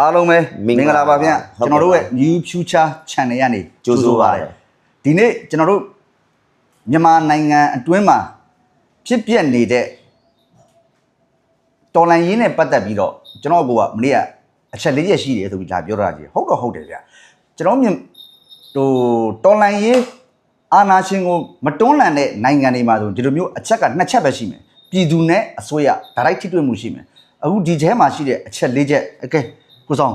အားလုံးပဲမင်္ဂမင်္ဂလာလာပါပါဗျာဟုတ်ကျွန်တော်တို့ကဲ့ရဲ့ New Future Channel ကနေကြိုဆိုပါရစေဒီနေ့ကျွန်တော်တို့မြန်မာနိုင်ငံအတွင်းမှာဖြစ်ပျက်နေတဲ့တော်လန်ရင်းနဲ့ပတ်သက်ပြီးတော့ကျွန်တော်ကမနေ့ကအချက်လေးချက်ရှိတယ်ဆိုပြီးလာပြောတာကြီးဟုတ်တော့ဟုတ်တယ်ဗျာကျွန်တော်မြင်ဟိုတော်လန်ရင်းအာနာရှင်ကိုမတွန်းလှန်တဲ့နိုင်ငံတွေမှာဆိုဒီလိုမျိုးအချက်ကနှစ်ချက်ပဲရှိမယ်ပြည်သူနဲ့အစိုးရဒါရိုက်ထိတွေ့မှုရှိမယ်အခုဒီထဲမှာရှိတဲ့အချက်လေးချက်အကဲ ကိုဆောင်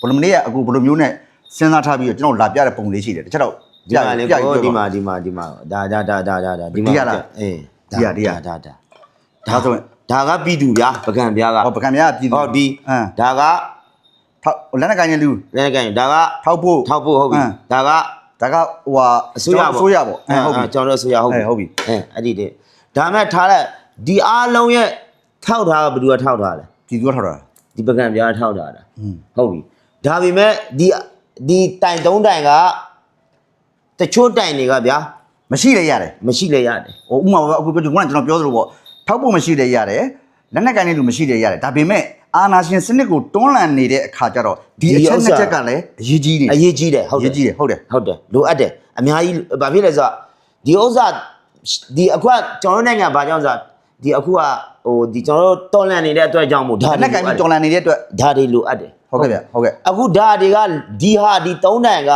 ဘယ်လိုမနေ့ကအခုဘယ်လိုမျိုးနဲ့စဉ်းစားထားပြီးတော့ကျွန်တော်လာပြတဲ့ပုံလေးရှိတယ်တစ်ချက်တော့ဒီမှာလေပြကိုပြဒီပြောမှာပါဒီမှာဒီမှာဒါဒါဒါဒါဒါဒါဒီမှာဒီရလားအေးဒီရဒီရဒါဒါဒါဒါဆိုရင်ဒါကပြည်သူဗျာပကံဗျာကဟောပကံများပြည်သူဟုတ်ဒီအမ်ဒါကထောက်လက်နက်ကိုင်းတဲ့လူလည်းကန်ဒါကထောက်ဖို့ထောက်ဖို့ဟုတ်ပြီအမ်ဒါကဒါကဟိုဟာအစိုးရပေါ့အစိုးရပေါ့အဲဟုတ်ပြီကျွန်တော်တို့အစိုးရဟုတ်ပြီအဲဟုတ်ပြီအဲအဲ့ဒီတည်းဒါမဲ့ထားလိုက်ဒီအားလုံးရဲ့ထောက်ထားကဘယ်သူကထောက်ထားလဲပြည်သူကထောက်တာ ဒီပကံဗျာထောက်ထားတာอืมဟုတ်ပြီဒါပေမဲ့ဒီဒီတိုင်သုံးတိုင်ကတချို့တိုင်တွေကဗျာမရှိလေရတယ်မရှိလေရတယ်ဟိုဥမာအခုပြောကျွန်တော်ပြောသလိုပေါ့ထောက်ဖို့မရှိလေရတယ်လက်နက်ကိုင်းတဲ့လူမရှိလေရတယ်ဒါပေမဲ့အာနာရှင်စနစ်ကိုတွန်းလှန်နေတဲ့အခါကျတော့ဒီအချက်နှစ်ချက်ကလည်းအရေးကြီးတယ်အရေးကြီးတယ်ဟုတ်အတယ်ရေးကြီးတယ်ဟုတ်တယ်ဟုတ်တယ်လိုအပ်တယ်အများကြီးဘာဖြစ်လဲဆိုတော့ဒီဥစ္စာဒီအခုကကျွန်တော်တို့နိုင်ငံဘာကြောင့်ဆိုတော့ဒီအခုက ဟိုဒီကျွန်တော်တို့တော်လန်နေတဲ့အတွက်ကြောင့်မို့ဒါလက်နက်ကိုင်းပြီးတွန်းလှန်နေတဲ့အတွက်ဒါတွေလိုအပ်တယ်ဟုတ်ကဲ့ဗျဟုတ်ကဲ့အခုဒါတွေကဒီဟာဒီသုံးတန်က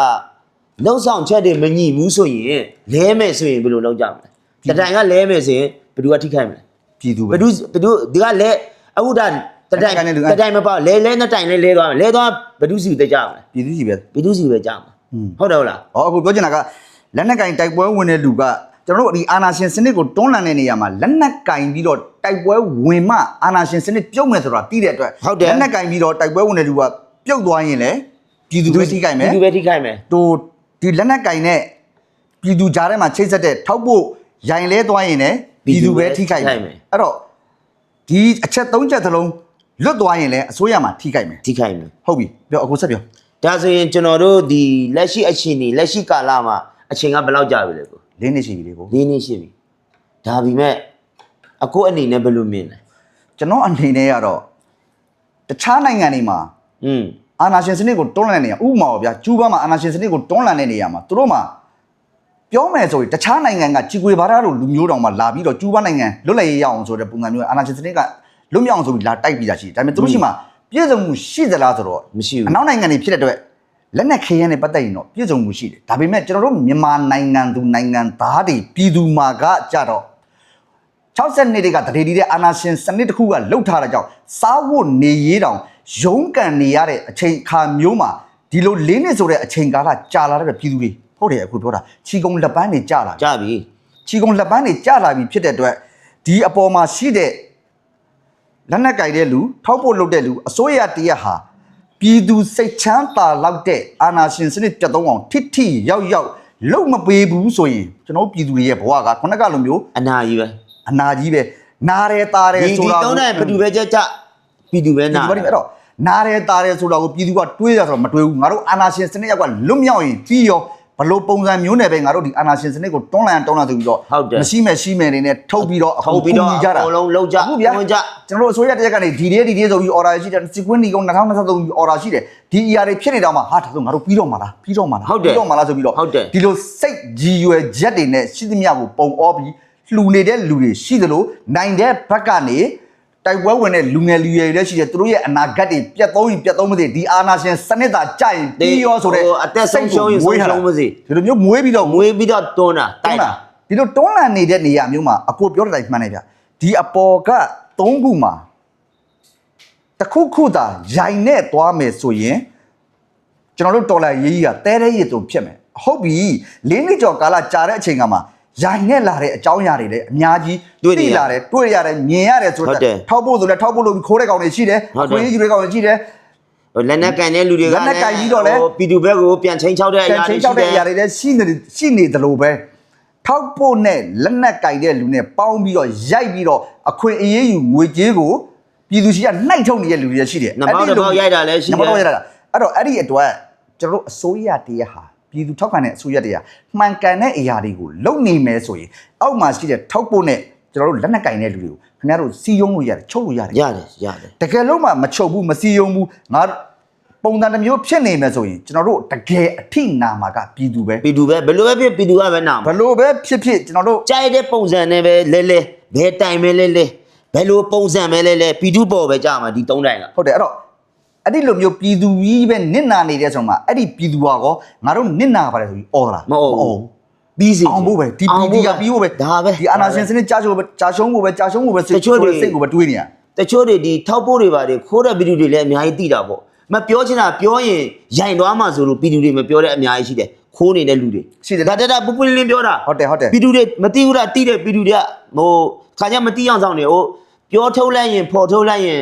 လှုပ်ဆောင်ချက်တွေမညီဘူးဆိုရင်လဲမယ်ဆိုရင်ဘယ်လိုလုပ်ကြမလဲတတိုင်ကလဲမယ်ဆိုရင်ဘယ်သူကထိခိုက်မလဲပြည်သူဘပဲယ်သူဘယ်သူဒီကလဲအခုဒါတတိုင်တတိုင်နဲ့လူတတိုင်မပေါ့လဲလဲနှစ်တိုင်လဲလဲသွားမယ်လဲသွားဘယ်သူစီတက်ကြမလဲပြည်သူကြီးပဲဘယ်သူစီပဲကြမှာอืมဟုတ်တယ်ဟုတ်လားဟောအခုပြောချင်တာကလက်နက်ကင်တိုက်ပွဲဝင်တဲ့လူက ကျွန်တော်တို့ဒီအာနာရှင်စနစ်ကိုတွန်းလှန်တဲ့နေရာမှာလက်နက်ကင်ပြီးတော့တိုက်ပွဲဝင်မှအာနာရှင်စနစ်ပြုတ်မယ်ဆိုတာသိတဲ့အတွက်ဟုတ်တယ်လက်နက်ကင်ပြီးတော့တိုက်ပွဲဝင်တဲ့လူကပြုတ်သွားရင်လေပြည်သူပဲထိခိုက်မယ်ပြည်သူပဲထိခိုက်မယ်ဟိုဒီလက်နက်ကင်နဲ့ပြည်သူကြားထဲမှာချိတ်ဆက်တဲ့ထောက်ဖို့ရိုင်လဲသွားရင်လည်းပြည်သူပဲထိခိုက်မယ်အဲ့တော့ဒီအချက်၃ချက်သလုံးလွတ်သွားရင်လည်းအစိုးရမှာထိခိုက်မယ်ထိခိုက်မယ်ဟုတ်ပြီပြောအခုဆက်ပြောဒါဆိုရင်ကျွန်တော်တို့ဒီလက်ရှိအချိန်ဒီလက်ရှိကာလမှာအချိန်ကဘယ်လောက်ကြာပြီလဲကို လင်းနေရှိပြီလေကို၄နှစ်ရှိပြီဒါပေမဲ့အခုအနေနဲ့ဘယ်လိုမြင်လဲကျွန်တော်အနေနဲ့ကတော့တခြားနိုင်ငံတွေမှာอืมအာနာရှင်စနစ်ကိုတွန်းလှန်တဲ့နေရာဥပမာပေါ့ဗျာကျူးဘားမှာအာနာရှင်စနစ်ကိုတွန်းလှန်တဲ့နေရာမှာသူတို့မှာပြောမယ်ဆိုရင်တခြားနိုင်ငံကကြီးကွေဘာသာလိုလူမျိုးတောင်မှလာပြီးတော့ကျူးဘားနိုင်ငံလွတ်လပ်ရေးရအောင်ဆိုတဲ့ပုံစံမျိုးအာနာရှင်စနစ်ကလွတ်မြောက်အောင်ဆိုပြီးလာတိုက်ပြီးတာရှိတယ်ဒါပေမဲ့သူတို့ရှိမှပြည့်စုံမှုရှိသလားဆိုတော့မရှိဘူးအနောက်နိုင်ငံတွေဖြစ်တဲ့အတွက် လက်နက်ခဲယမ်းနဲ့ပတ်သက်ရင်တော့ပြည့်စုံမှုရှိတယ်ဒါပေမဲ့ကျွန်တော်တို့မြန်မာနိုင်ငံသူနိုင်ငံသားတွေပြည်သူမှာကကြတော့60နှစ်တည်းကတရေဒီတဲ့အာနာရှင်စနစ်တစ်ခုကလှုပ်ထားတာကြောင့်စားဖို့နေရေးတောင်ရုန်းကန်နေရတဲ့အချိန်အခါမျိုးမှာဒီလိုလေးနှစ်ဆိုတဲ့အချိန်ကာလကြာလာတဲ့ပြည်သူတွေဟုတ်တယ်အခုပြောတာချီကုံလက်ပန်းတွေကြာလာပြီကြာပြီချီကုံလက်ပန်းတွေကြာလာပြီဖြစ်တဲ့အတွက်ဒီအပေါ်မှာရှိတဲ့လက်နက်ကိုင်တဲ့လူထောက်ဖို့လုပ်တဲ့လူအစိုးရတရက်ဟာ ပြည်သူစိတ်ချမ်းသာလောက်တဲ့အာဏာရှင်စနစ်ပြတ်သုံးအောင်ထိထိရောက်ရောက်လုံမပေးဘူးဆိုရင်ကျွန်တော်တို့ပြည်သူတွေရဲ့ဘဝကခုနကလိုမျိုးအနာကြီးပဲအနာကြီးပဲနားတယ်တာတယ်ဒီဆိုဒီတော့သုံးတဲ့ဘယ်သူပဲကြက်ကြပြည်သူပဲနာနာဒီဘာဒီအဲ့တော့နားတယ်တာတယ်ဆိုတော့ကိုပြည်သူကတွေးရဆိုတော့မတွေးဘူးငါတို့အာဏာရှင်စနစ်ရောက်ကလွတ်မြောက်ရင်ပြီးရော ဘလို့ပုံစံမျိုးနဲ့ပဲငါတို့ဒီအာဏာရှင်စနစ်ကိုတွန်းလှန်တွန်းလှန်ဆိုပြီးတော့ဟုတ်တယ်မရှိမဲ့ရှိမဲ့နေနဲ့ထုတ်ပြီးတော့ထုတ်ပြီးတော့ကူညီကြတာအကုန်လုံးလုပ်ကြအခုဗျာဝင်ကြကျွန်တော်တို့အစိုးရတစ်ရက်ကနေဒီလေးဒီလေးဆိုပြီး order ရှိတယ်စီကွင်းဒီကောင်2023 order ရှိတယ်ဒီ ER တွေဖြစ်နေတော့မှဟာဒါဆိုငါတို့ပြီးတော့မှာလားပြီးတော့မှာလားဟုတ်တယ်ပြီးတော့မှာလားဆိုပြီးတော့ဟုတ်တယ်ဒီလိုစိတ်ကြီးရွယ်ချက်တွေနဲ့ရှိသမျှကိုပုံအောပြီးလှူနေတဲ့လူတွေရှိသလိုနိုင်တဲ့ဘက်ကနေ တိုက်ပွဲဝင်တဲ့လူငယ်လူရွယ်တွေလည်းရှိတယ်သူတို့ရဲ့အနာဂတ်တွေပြတ်သုံးရင်ပြတ်သုံးမသိဒီအာနာရှင်စနစ်သာကြိုက်ရင်ပြီးရောဆိုတဲ့ဟိုအသက်ဆုံးရှုံးရင်ဆုံးရှုံးမစေဒီလိုမျိုးမွေးပြီးတော့မွေးပြီးတော့တွန်းတာတိုက်တာဒီလိုတွန်းလန်နေတဲ့နေရာမျိုးမှာအကိုပြောတဲ့တိုင်းမှန်တယ်ဗျဒီအပေါ်က၃ခုမှာတစ်ခုခုသာရိုင်နဲ့သွားမယ်ဆိုရင်ကျွန်တော်တို့တော်လာရေးကြီးကတဲတဲရည်တုံဖြစ်မယ်ဟုတ်ပြီလေးနှစ်ကျော်ကာလကြာတဲ့အချိန်ကမှ ရိုင်နဲ့လာတဲ့အကြောင်းအရာတွေလည်းအများကြီးတွေ့နေရလာတယ်တွေ့ရတယ်မြင်ရတယ်ဆိုဟုတ်တော့တယ်ထောက်ဖို့ဆိုလည်းထောက်ဖို့လို့ခိုးတဲ့ကောင်တွေရှိတယ်ဟုတ်တယ်ခွေးကြီးတွေကောင်တွေရှိတယ်ဟိုလက်နက်ကန်တဲ့လူတွေကလက်နက်ကိုင်ပြီးတော့လည်းဟိုပြည်သူဘက်ကိုပြန်ချင်းချောက်တဲ့အတန်ရာချတွေင်းရှိချောက်တတဲ့ယ်နေရာတွေလည်းရှိနေရှိနေတယ်လို့ပဲထောက်ဖို့နဲ့လက်နက်ကင်တဲ့လူနဲ့ပေါင်းပြီးတော့ရိုက်ပြီးတော့အခွင့်အရေးယူငွေကြေးကိုပြည်သူရှိကနှိုက်ထုတ်နေတဲ့လူတွေရှိတယ်နမောက်တစ်ပေါက်ရိုက်တာလည်းရှိတယ်နမောက်တစ်ပေါက်ရိုက်တာအဲ့တော့အဲ့ဒီအတွက်ကျွန်တော်တို့အစိုးရတရားဟာ ပြည်သူထောက်ခံတဲ့အစိုးရတရားမှန်ကန်တဲ့အရာတွေကိုလုပ်နေမယ်ဆိုရင်အောက်မှာရှိတဲ့ထောက်ဖို့နဲ့ကျွန်တော်တို့လက်နက်ကင်တဲ့လူတွေကိုခင်ဗျားတို့စီယုံလို့ရတယ်ချုပ်လို့ရတယ်ရတယ်ရတယ်တကယ်လို့မှမချုပ်ဘူးမစီယုံဘူးငါပုံစံတစ်မျိုးဖြစ်နေမယ်ဆိုရင်ကျွန်တော်တို့တကယ်အထိနာမှာကပြည်သူပဲပြည်သူပဲဘယ်လိုပဲဖြစ်ပြည်သူကပဲနာမှာဘလို့ပဲဖြစ်ဖြစ်ကျွန်တော်တို့ကြိုက်တဲ့ပုံစံနဲ့ပဲလဲလဲဘယ်တိုင်ပဲလဲလဲဘယ်လိုပုံစံပဲလဲလဲပြည်သူပေါ်ပဲကြာမှာဒီသုံးတိုင်ကဟုတ်တယ်အဲ့တော့ အဲ့ဒီလိုမျိုးပြည်သူကြီးပဲနစ်နာနေတဲ့ဆိုမှအဲ့ဒီပြည်သူဟာကောငါတို့နစ်နာပါတယ်ဆိုပြီးអော်လာမဟုတ်ဘူးပြီးစီအောင်ဖို့ပဲဒီပြည်တီကပြီးဖို့ပဲဒါပဲဒီအာနာရှင်စနစ်ကြာရှုံးဖို့ပဲကြာရှုံးဖို့ပဲကြာရှုံးဖို့ပဲစိတ်တချို့တွေစိတ်ကိုပဲတွေးနေရတချို့တွေဒီထောက်ပို့တွေပါတယ်ခိုးတဲ့ပြည်သူတွေလည်းအများကြီးသိတာပေါ့မပြောချင်တာပြောရင်ရိုင်သွားမှဆိုလို့ပြည်သူတွေမပြောတဲ့အများကြီးရှိတယ်ခိုးနေတဲ့လူတွေရှိတယ်ဒါတက်တာပူပူလင်းလင်းပြောတာဟုတ်တယ်ဟုတ်တယ်ပြည်သူတွေမသိဘူးလားသိတဲ့ပြည်သူတွေကဟိုခါကြမသိအောင်ဆောင်နေဟိုပြောထုတ်လိုက်ရင်ဖော်ထုတ်လိုက်ရင်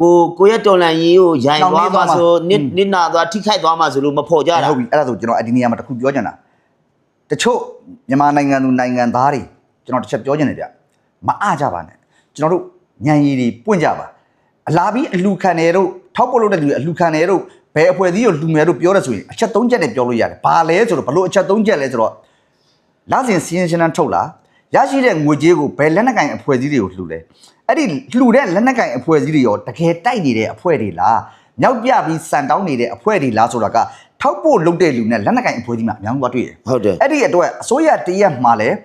ကိုကိုရဲ့တော်လန်ကြီးကိုရိုင်သွားမှဆိုနစ်နစ်နာသွားထိခိုက်သွားမှဆိုလို့မဖော်ကြတာဟုတ်ပြီအဲ့ဒါဆိုကျွန်တော်အဒီနေရာမှာတစ်ခုပြောချင်တာတချို့မြန်မာနိုင်ငံသူနိုင်ငံသားတွေကျွန်တော်တစ်ချက်ပြောချင်တယ်ဗျမအားကြပါနဲ့ကျွန်တော်တို့ညံရည်တွေပွင့်ကြပါအလားပြီးအလူခံတယ်တို့ထောက်ပို့လို့တဲ့လူတွေအလူခံတယ်တို့ဘယ်အဖွဲ့အစည်းကိုလူငယ်တို့ပြောရဆိုရင်အချက်၃ချက်နဲ့ပြောလို့ရတယ်ဘာလဲဆိုတော့ဘလို့အချက်၃ချက်လဲဆိုတော့လစဉ်စီးရင်ရှင်းတန်းထုတ်လာ ရရှိတဲ့ငွေကြေးကိုဘယ်လက်နက်ကင်အဖွဲ့အစည်းတွေကိုလှူလဲအဲ့ဒီလှူတဲ့လက်နက်ကင်အဖွဲ့အစည်းတွေရောတကယ်တိုက်နေတဲ့အဖွဲ့တွေလားမြောက်ပြပြီးစံတောင်းနေတဲ့အဖွဲ့တွေလားဆိုတာကထောက်ပို့လုပ်တဲ့လူနဲ့လက်နက်ကင်အဖွဲ့အစည်းမှာအများကြီးသွားတွေ့တယ်ဟုတ်တယ်အဲ့ဒီအတွက်အစိုးရတရက်မှာလည်း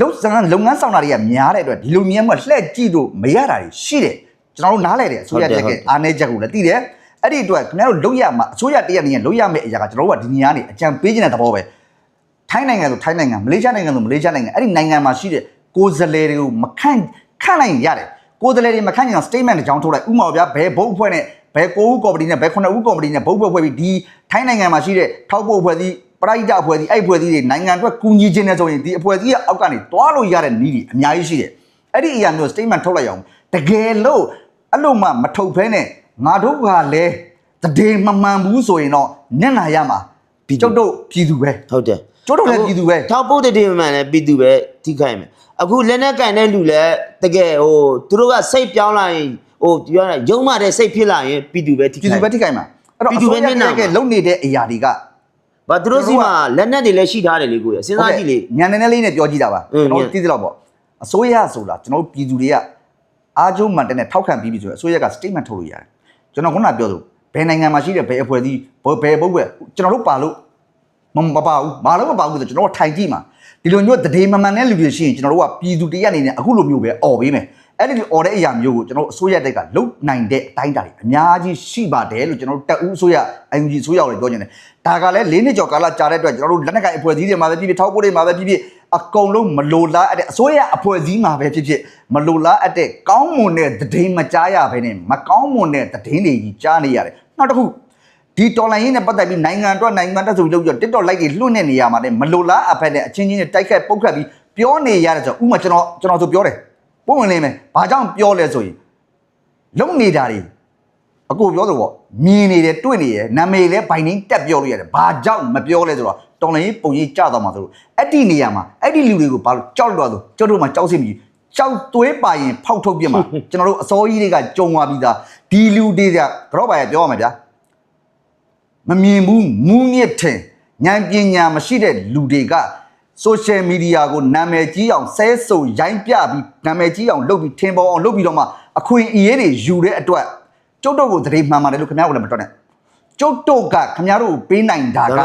လုံစံလုပ်ငန်းဆောင်တာတွေကများတဲ့အတွက်ဒီလိုမြဲမှာလှည့်ကြည့်လို့မရတာတွေရှိတယ်ကျွန်တော်တို့နားလဲတယ်အစိုးရတက်ကအားနေချက်ကိုလည်းသိတယ်အဲ့ဒီအတွက်ခင်ဗျားတို့လုပ်ရမှာအစိုးရတရက်နေရင်လုပ်ရမယ့်အရာကကျွန်တော်တို့ကဒီနေရာနေအကြံပေးခြင်းတဲ့သဘောပဲ ထိုင်းနိုင်ငံဆိုထိုင်းနိုင်ငံမလေးရှားနိုင်ငံဆိုမလေးရှားနိုင်ငံအဲ့ဒီနိုင်ငံမှာရှိတဲ့ကိုယ်စားလှယ်တွေကိုမခန့်ခန့်လိုက်ရတယ်ကိုယ်စားလှယ်တွေမခန့်ရင် statement တစ်ကြောင်းထုတ်လိုက်ဥပမာဗျာဘယ်ဘုတ်အဖွဲ့နဲ့ဘယ်ကိုဦးကော်မတီနဲ့ဘယ်ခုနှစ်ဦးကော်မတီနဲ့ဘုတ်ဖွဲ့ဖွဲ့ပြီးဒီထိုင်းနိုင်ငံမှာရှိတဲ့ထောက်ပို့အဖွဲ့စီပရိုက်တာအဖွဲ့စီအဲ့အဖွဲ့စီတွေနိုင်ငံအတွက်ကူညီခြင်းနဲ့ဆိုရင်ဒီအဖွဲ့စီရဲ့အောက်ကနေတွားလို့ရတဲ့နည်းတွေအများကြီးရှိတယ်အဲ့ဒီအရာမျိုး statement ထုတ်လိုက်အောင်တကယ်လို့အဲ့လိုမှမထုတ်ဖဲနဲ့ငါတို့ကလည်းတည်မမှန်ဘူးဆိုရင်တော့ညံ့နာရမှာကျုပ်တို့ပြည်သူပဲဟုတ်တယ် ကျုပ်တို့လည်းပြည်သူပဲထောက်ပို့တဲ့တေမှန်လည်းပြည်သူပဲထိခိုက်မယ်အခုလက်နဲ့ကန်တဲ့လူလည်းတကယ်ဟိုသူတို့ကစိတ်ပြောင်းလာရင်ဟိုပြောရရုံးမတဲ့စိတ်ဖြစ်လာရင်ပြည်သူပဲထိပြည်ခိုသူက်ပဲထိခိုက်မှာအဲ့တော့ပြည်သူပဲအစိုးရနစ်နာမှာကလုံနေတဲ့အရာတွေကဘာသူတို့စီမှာလက်နဲ့တွေလည်းရှိထားတယ်လေကိုရစဉ်းစားကြည့်လေညံနေနေလေးနဲ့ပြောကြည့်တာပါအင်းကျွန်တော်ညံသိသလောက်ပေါ့အစိုးရဆိုတာကျွန်တော်တို့ပြည်သူတွေကအားကျုံမှန်တဲ့နဲ့ထောက်ခံပြီးပြီဆိုရင်အစိုးရက statement ထုတ်လို့ရတယ်ကျွန်တော်ခုနကပြောလို့ဘယ်နိုင်ငံမှာရှိတဲ့ဘယ်အဖွဲ့အစည်းဘယ်ဘယ်ဘုတ်ပဲကျွန်တော်တို့ပါလို့ မမပါဘူးမလို့မပါဘူးဆိုကျွန်တော်တို့ထိုင်ကြည့်မှာဒီလိုမျိုးတဒေမမှန်တဲ့လူတွေရှိရင်ကျွန်တော်တို့ကပြည်သူတရက်အနေနဲ့အခုလိုမျိုးပဲអော်ပေးမယ်အဲ့ဒီអော်တဲ့အရာမျိုးကိုကျွန်တော်တို့အစိုးရတက်ကလုတ်နိုင်တဲ့အတိုင်းအတာတွေအများကြီးရှိပါတယ်လို့ကျွန်တော်တို့တက်ဦးအစိုးရ IUG အစိုးရကိုလည်းပြောချင်တယ်ဒါကလည်း၄နှစ်ကျော်ကာလကြာတဲ့အတွက်ကျွန်တော်တို့လက်နက်ကိုင်အဖွဲ့အစည်းတွေမှာပဲဖြစ်ဖြစ်ထောက်ပို့တွေမှာပဲဖြစ်ဖြစ်အကုန်လုံးမလိုလားအပ်တဲ့အစိုးရအဖွဲ့အစည်းမှာပဲဖြစ်ဖြစ်မလိုလားအပ်တဲ့ကောင်းမွန်တဲ့သတင်းမကြားရဘဲနဲ့မကောင်းမွန်တဲ့သတင်းတွေကြီးကြားနေရတယ်နောက်တစ်ခု ဒီတော်လိုင်းရင်းနဲ့ပတ်သက်ပြီးနိုင်ငံအတွက်နိုင်ငံတက်ဆိုပြီးလုပ်ပြီးတော့ TikTok like တွေလွှင့်နေနေရမှာနဲ့မလိုလားအဖက်နဲ့အချင်းချင်းနဲ့တိုက်ခတ်ပုတ်ခတ်ပြီးပြောနေရတဲ့ဆိုဥမာကျွန်တော်ကျွန်တော်ဆိုပြောတယ်ပုံဝင်လေးမယ်ဘာကြောင့်ပြောလဲဆိုရင်လုံနေတာတွေအကိုပြောသလိုပေါ့မြင်နေတယ်တွေ့နေတယ်နာမည်လည်းဘိုင်နှင်းတက်ပြောလို့ရတယ်ဘာကြောင့်မပြောလဲဆိုတော့တော်လိုင်းရေးပုံရေးကြတော့မှာဆိုလို့အဲ့ဒီနေရာမှာအဲ့ဒီလူတွေကိုဘာလို့ကြောက်လို့တော့ဆိုကျွန်တော်တို့မှကြောက်စိမ့်ပြီးကြောက်သွေးပါရင်ဖောက်ထုတ်ပြစ်မှာကျွန်တော်တို့အစောကြီးတွေကကြုံသွားပြီးသားဒီလူတွေကကတော့ပါရပြောရမှာဗျာ မမြင်ဘူးမူးမြစ်ထင်ဉာဏ်ပညာမရှိတဲ့လူတွေက social media ကိုနာမည်ကြီးအောင်ဆဲဆိုရိုင်းပြပြီးနာမည်ကြီးအောင်လုပ်ပြီးထင်ပေါ်အောင်လုပ်ပြီးတော့မှအခွင့်အရေးတွေယူတဲ့အတွက်ကျုပ်တို့ကိုတရေမှန်ပါတယ်လို့ခင်ဗျားတို့လည်းမတွက်နဲ့ကျုပ်တို့ကခင်ဗျားတို့ကိုပေးနိုင်တာက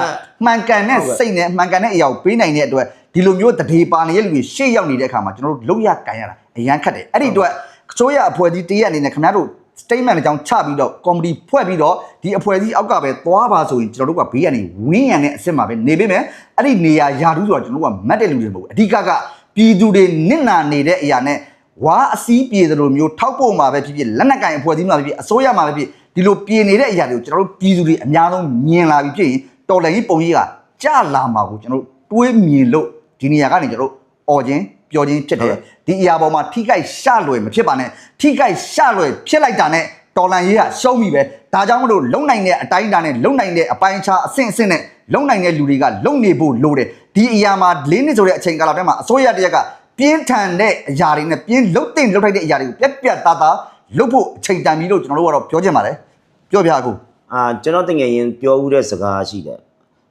မှန်ကန်တဲ့စိတ်နဲ့မှန်ကန်တဲ့အရာကိုပေးနိုင်တဲ့အတွက်ဒီလိုမျိုးတရေပါနေတဲ့လူတွေရှေ့ရောက်နေတဲ့အခါမှာကျွန်တော်တို့လုံရကန်ရတာအရန်ခက်တယ်အဲ့ဒီအတွက်အစိုးရအဖွဲ့အစည်းတရက်အနေနဲ့ခင်ဗျားတို့ statement အကြောင်းချပြီးတော့ comedy ဖွဲ့ပြီးတော့ဒီအဖွဲ့အစည်းအောက်ကပဲသွားပါဆိုရင်ကျွန်တော်တို့ကဘေးကနေဝင်းရံတဲ့အစ်စ်မှာပဲနေပေးမယ်အဲ့ဒီနေရာယာတူးဆိုတော့ကျွန်တော်တို့ကမတ်တဲ့လူတွေမဟုတ်ဘူးအဓိကကပြည်သူတွေနစ်နာနေတဲ့အရာနဲ့ဝါအစည်းပြေသလိုမျိုးထောက်ပို့မှာပဲဖြစ်ဖြစ်လက်နက်ကင်အဖွဲ့အစည်းမှာပဲဖြစ်အစိုးရမှာပဲဖြစ်ဒီလိုပြေနေတဲ့အရာတွေကိုကျွန်တော်တို့ပြည်သူတွေအများဆုံးမြင်လာပြီးဖြစ်ရင်တော်လှန်ရေးပုံကြီးကကြလာမှာကိုကျွန်တော်တို့တွေးမြင်လို့ဒီနေရာကနေကျွန်တော်တို့អော်ခြင်း ပြောခြင်းဖြစ်တယ်ဒီအရာပေါ်မှာထိခိုက်ရှလွယ်မဖြစ်ပါနဲ့ထိခိုက်ရှလွယ်ဖြစ်လိုက်တာနဲ့တော်လန်ရေးကရှုံးပြီပဲဒါကြောင့်မလို့လုံနိုင်တဲ့အတိုင်းအတာနဲ့လုံနိုင်တဲ့အပိုင်းအခြားအဆင့်အဆင့်နဲ့လုံနိုင်တဲ့လူတွေကလုံနေဖို့လိုတယ်ဒီအရာမှာ၄နှစ်ဆိုတဲ့အချိန်ကာလထဲမှာအစိုးရတရက်ကပြင်းထန်တဲ့အရာတွေနဲ့ပြင်းလုတ်တင်လုတ်ထိုက်တဲ့အရာတွေကိုပြက်ပြက်သားသားလုတ်ဖို့အချိန်တန်ပြီလို့ကျွန်တော်တို့ကတော့ပြောချင်ပါတယ်ပြောပြအခုအာကျွန်တော်တကယ်ရင်ပြောဦးတဲ့စကားရှိတယ်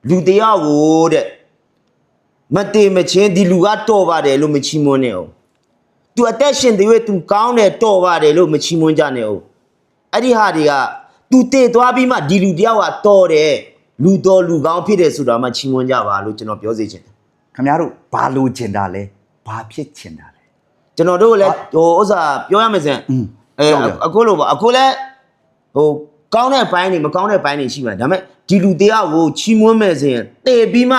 လူတရားကိုတဲ့ မတေမချင်းဒီလူကတော်ပါတယ်လို့မချီးမွမ်းနဲ့အောင်သူအသက်ရှင်တွေသူကောင်းတယ်တော်ပါတယ်လို့မချီးမွမ်းကြနဲ့အောင်အဲ့ဒီဟာတွေကသူတည်သွားပြီးမှဒီလူတယောက်ကတော်တယ်လူတော်လူကောင်းဖြစ်တယ်ဆိုတာမှချီးမွမ်းကြပါလို့ကျွန်တော်ပြောစေချင်တယ်ခင်ဗျားတို့ဘာလို့ကျင်တာလဲဘာဖြစ်ကျင်တာလဲကျွန်တော်တို့လည်းဟိုဥစ္စာပြောရမယ်စင်อืมအဲပြောတယ်အခုလိုပါအခုလည်းဟိုကောင်းတဲ့ဘိုင်းတွေမကောင်းတဲ့ဘိုင်းတွေရှိမှာဒါပေမဲ့ဒီလူတယောက်ကိုချီးမွမ်းမယ်စင်တည်ပြီးမှ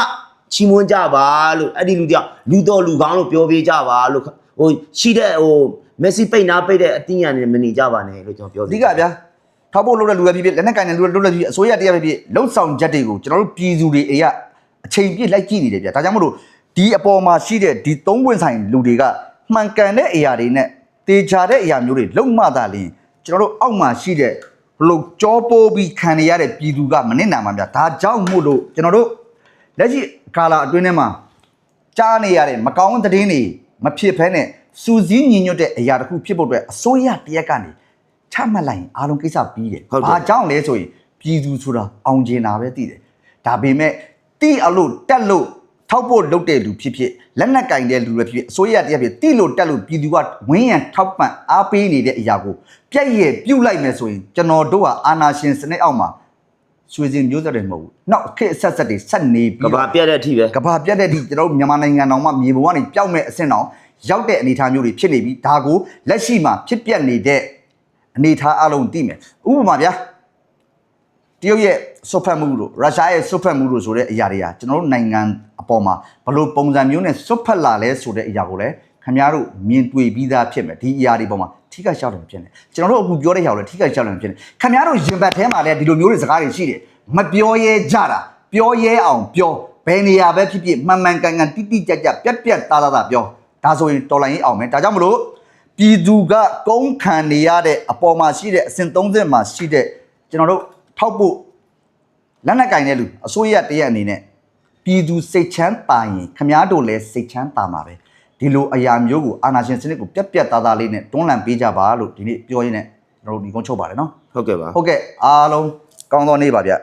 ချီးမွမ်းကြပါလို့အဲ့ဒီလူတယောက်လူတော်လူကောင်းလို့ပြောပေးကြပါလို့ဟိုရှိတဲ့ဟိုမက်ဆီပိတ်နာပိတ်တဲ့အတင်းရနေမနေကြပါနဲ့လို့ကျွန်တော်ပြောအဓိကဗျာထောက်ဖို့လုပ်တဲ့လူပဲဖြစ်ဖြစ်လက်နက်ကင်တဲ့လူတွေလုပ်တဲ့ဖြစ်ဖြစ်အစိုးရတရားပဲဖြစ်ဖြစ်လှုပ်ဆောင်ချက်တွေကိုကျွန်တော်တို့ပြည်သူတွေအရာအချိန်ပြည့်လိုက်ကြည့်နေတယ်ဗျာဒါကြောင့်မို့လို့ဒီအပေါ်မှာရှိတဲ့ဒီသုံးပွင့်ဆိုင်လူတွေကမှန်ကန်တဲ့အရာတွေနဲ့တေချာတဲ့အရာမျိုးတွေလုံမှသာလျှင်ကျွန်တော်တို့အောက်မှာရှိတဲ့ဘလို့ကြောပိုးပြီးခံနေရတဲ့ပြည်သူကမနစ်နာမှာဗျာဒါကြောင့်မို့လို့ကျွန်တော်တို့ လက်ရှိကာလာအတွင်းထဲမှာကြားနေရတဲ့မကောင်းတဲ့သတင်းတွေမဖြစ်ဖဲနဲ့စူးစီးညီညွတ်တဲ့အရာတစ်ခုဖြစ်ဖို့အတွက်အစိုးရတရက်ကနေချမှတ်လိုက်ရင်အားလုံးကိစ္စပြီးတယ်ဟုတ်တယ်ဘာကြောင့်လဲဆိုရင်ပြည်သူဆိုတာအောင်ကျင်တာပဲသိတယ်။ဒါပေမဲ့တိအလို့တက်လို့ထောက်ဖို့လုပ်တဲ့လူဖြစ်ဖြစ်လက်နက်ကင်တဲ့လူတွေဖြစ်ဖြစ်အစိုးရတရက်ဖြစ်တိလို့တက်လို့ပြည်သူကဝင်းရံထောက်ပံ့အားပေးနေတဲ့အရာကိုပြက်ရည်ပြုတ်လိုက်မယ်ဆိုရင်ကျွန်တော်တို့ကအာနာရှင်စနစ်အောက်မှာ ဆွေစဉ်မျိုးဆက်တယ်မဟုတ်ဘူး။နောက်အခက်အဆက်ဆက်တွေဆက်နေပြီးကတော့ဘာပြတ်တဲ့အထိပဲကဘာပြတ်တဲ့အထိကျွန်တော်တို့မြန်မာနိုင်ငံတော်မှာမြေပေါ်ကနေပျောက်မဲ့အဆင့်တော်ရောက်တဲ့အနေအထားမျိုးတွေဖြစ်နေပြီဒါကိုလက်ရှိမှာဖြစ်ပျက်နေတဲ့အနေအထားအလုံးသိမယ်ဥပမာဗျာတရုတ်ရဲ့ဆွတ်ဖက်မှုတို့ရုရှားရဲ့ဆွတ်ဖက်မှုတို့ဆိုတဲ့အရာတွေကကျွန်တော်တို့နိုင်ငံအပေါ်မှာဘယ်လိုပုံစံမျိုးနဲ့ဆွတ်ဖက်လာလဲဆိုတဲ့အရာကိုလည်းခင်ဗျားတို့မြင်တွေ့ပြီးသားဖြစ်မယ်ဒီအရာတွေပေါ်မှာ ထိခိုက်ရှောက်တယ်ဖြစ်နေကျွန်တော်တို့အခုပြောတဲ့ຢာကိုလည်းထိခိုက်ရှောက်တယ်ဖြစ်နေခင်ဗျားတို့ရင်ဘတ်ထဲမှာလည်းဒီလိုမျိုးတွေစကားတွေရှိတယ်မပြောရဲကြတာပြောရဲအောင်ပြောဘယ်နေရာပဲဖြစ်ဖြစ်မှန်မှန်ကန်ကန်တိတိကျကျပြက်ပြက်သားသားသားပြောဒါဆိုရင်တော်လိုင်းရေးအောင်မယ်ဒါကြောင့်မလို့ပြည်သူကကုန်းခံနေရတဲ့အပေါ်မှာရှိတဲ့အစဉ်30မှာရှိတဲ့ကျွန်တော်တို့ထောက်ဖို့လက်နက်ကင်တဲ့လူအစိုးရတရက်အနေနဲ့ပြည်သူစိတ်ချမ်းသာရင်ခမားတို့လည်းစိတ်ချမ်းသာမှာပဲ ဒီလိုအရာမျိုးကိုအာဏာရှင်စနစ်ကိုပြက်ပြက်သားသားလေးနဲ့တွန်းလှန်ပေးကြပါလို့ဒီနေ့ပြောရင်းနဲ့ကျွန်တော်တို့ဒီကုန်းချုပ်ပါတယ်နော်ဟုတ်ကဲ့ပါဟုတ်ကဲ့အားလုံးကောင်းသောနေ့ပါဗျ